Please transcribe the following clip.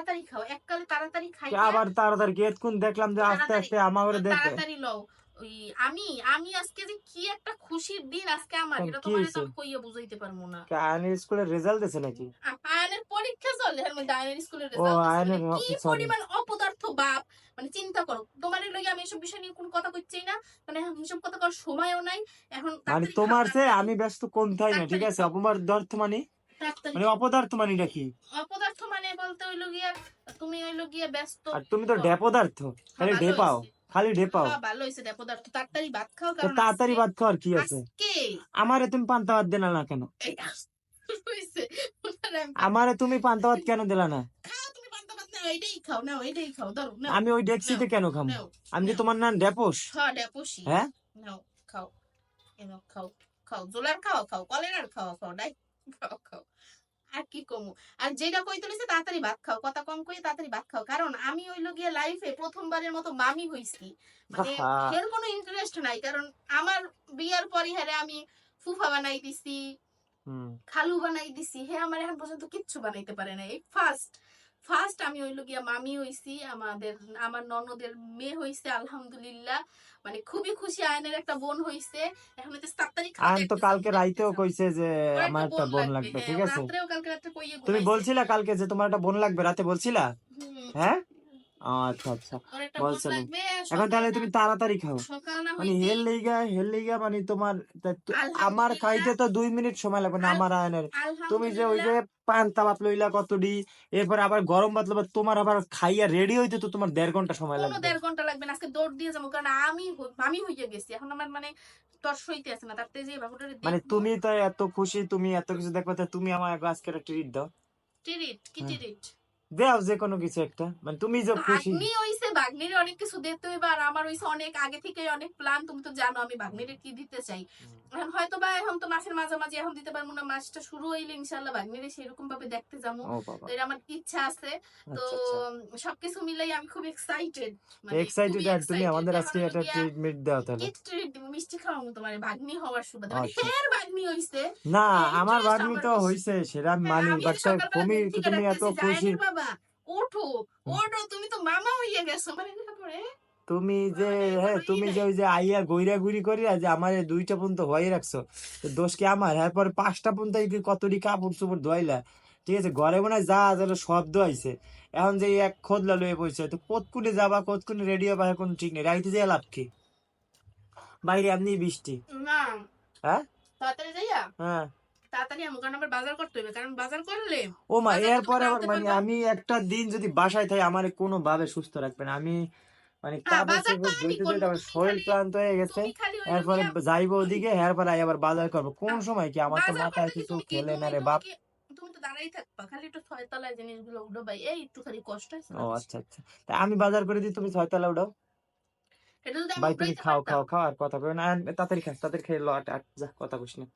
তাড়াতাড়ি খাও এককালে তাড়াতাড়ি খাই আবার তাড়াতাড়ি গেট কোন দেখলাম যে আস্তে আস্তে আমার দেখে তাড়াতাড়ি লও। আমি আমি আজকে যে কি একটা খুশির দিন আজকে আমার এটা তোমার তো কইয়া বুঝাইতে পারব না। আয়নের স্কুলের রেজাল্ট দিছে নাকি? আয়নের পরীক্ষা চলে এর মধ্যে আয়নের স্কুলের রেজাল্ট কি পরিমাণ অপদার্থ বাপ? মানে চিন্তা করো তোমার লগে আমি এসব বিষয় নিয়ে কোনো কথা কইছি না মানে এসব কথা করার সময়ও নাই এখন মানে তোমার সে আমি ব্যস্ত কোন থাই না ঠিক আছে? অপদার্থ মানে? মানে অপদার্থ মানে কি অপদার্থ মানে বলতে হইল গিয়া তুমি হইল গিয়া ব্যস্ত। আর তুমি তো ডেপদার্থ। খালি ঢেপাও খালি হ্যাঁ, ভালো হয়েছে ডেপদার্থ। তাড়াতাড়ি ভাত খাও কারণ তাড়াতাড়ি ভাত খাওয়ার কি আছে? আমারে তুমি পান্তা ভাত দিলা না কেন? হইছে। আমারে তুমি পান্তা ভাত কেন দিলা না? আমি ওই ডেক্সিতে কেন খাম? নাও আমি কি তোমার নাম ডেপোস। হ্যাঁ ডেপোসি হ্যাঁ? খাও। খাও খাও জোলার খাও খাও কলেরার খাও খাও ডাই। খাও খাও। আর কি কমু। আর যেটা কই তুলেছে তাড়াতাড়ি ভাত খাও কথা কম কই তাড়াতাড়ি ভাত খাও। কারণ আমি ওই গিয়ে লাইফে প্রথমবারের মতো মামি হইছি। মানে এর কোনো ইন্টারেস্ট নাই কারণ আমার বিয়ার পরই হারে আমি ফুফা বানাই দিছি খালু বানাই দিছি। হে আমার এখন পর্যন্ত কিচ্ছু বানাইতে পারে না এই ফার্স্ট ফার্স্ট আমি হইল গিয়া মামি হইছি আমাদের আমার ননদের মেয়ে হইছে আলহামদুলিল্লাহ। মানে খুবই খুশি আয়নের একটা বোন হইছে। এখন হইতে সাত তারিখ আয়ন তো কালকে রাইতেও কইছে যে আমার একটা বোন লাগবে। হ্যাঁ, ঠিক আছে? রাতেও কালকে রাতে কইয়ে তুমি বলছিলা কালকে যে তোমার একটা বোন লাগবে রাতে বলছিলা? হ্যাঁ? আচ্ছা আচ্ছা। লাগবে, এখন তাহলে তুমি তাড়াতাড়ি খাও। মানে হেল লেগা হেল লেগা মানে তোমার। আমার খাইতে তো দুই মিনিট সময় লাগবে না আমার আয়নের। তুমি যে ওই যে পান্তা ভাত লইলা কতডি এরপর আবার গরম ভাত লইবা তোমার আবার খাইয়া রেডি হইতে তো তোমার দেড় ঘণ্টা সময় লাগবে। দেড় ঘণ্টা লাগবে না আজকে দৌড় দিয়ে যাব কারণ আমি আমি হইয়া গেছি এখন আমার মানে আছে না তার যে মানে তুমি তো এত খুশি তুমি এত কিছু দেখো তুমি আমার আজকে একটা ট্রিট দাও। টিরিট কি হ্যাঁ। টিরিট দাও যে কোনো কিছু একটা। মানে তুমি যে খুশি। ভাগ্নি হইছে ভাগ্নির অনেক কিছু দিতে হইবে আর আমার হইছে অনেক আগে থেকে অনেক প্ল্যান তুমি তো জানো আমি ভাগ্নির কি দিতে চাই। এখন হয়তো বা এখন তো মাসের মাঝামাঝি এখন দিতে পারব না মাসটা শুরু হইলে ইনশাল্লাহ ভাগ্নিরে সেরকম ভাবে দেখতে যাব। তো এটা আমার ইচ্ছা আছে। তো আচ্ছা। আচ্ছা উম, সবকিছু মিলাই আমি খুব এক্সাইটেড এক্সাইটেড আর তুমি আমাদের আজকে একটা ট্রিটমেন্ট দাও তাহলে। মিষ্টি তোমার ভাগ্নি হওয়ার সুবাদে মানে আচ্ছা। ফের ভাগ্নি হইছে। না আমার ভাগ্নি তো। হইছে সেটা মানি বাট তুমি তুমি এত খুশি। বাবা ওঠো ওঠো তুমি তো মামা হইয়া গেছো মানে তারপরে তুমি যে মানে হ্যাঁ তুমি যে ওই যে আইয়া গইরা গুড়ি করি যে আমার দুইটা পর্যন্ত হয়ে রাখছো দোষ কি আমার? হ্যাঁ পরে পাঁচটা পর্যন্ত কতটি কাপড় চোপড় ধোয়াইলা ঠিক আছে ঘরে মনে হয় যা যেন শব্দ আইছে। এখন যে এক খোদলা লয়ে বসে তো কতকুনে যাবা কতকুনে রেডিও হবা এখন ঠিক নেই রাইতে যে লাভ কি? বাইরে এমনি বৃষ্টি। না। হ্যাঁ? তাড়াতাড়ি যাইয়া? হ্যাঁ। তাড়াতাড়ি আমার আবার বাজার করতে হবে কারণ বাজার করলে ও মা এরপরে আবার মানে আমি একটা দিন যদি বাসায় থাকি আমার কোনো ভাবে সুস্থ রাখবে না। আমি মানে হ্যাঁ, শরীর ক্লান্ত হয়ে গেছে। এরপরে যাইবো ওদিকে এরপরে আবার বাজার করব। কোন সময় কি? আমার তো মাথায় কিছু খেলে না রে বাপ। তুমি তো দাঁড়াই থাকবা খালি একটু ছয়তলায় জিনিসগুলো উঠো ভাই। এই একটু কষ্ট ও আচ্ছা আচ্ছা। আমি বাজার করে দিই তুমি ছয়তলা উঠাও। ভাই তুমি খাও খাও খাও আর কথা বলো না তাড়াতাড়ি খাস তাড়াতাড়ি খেয়ে লো আট যা কথা কইস না।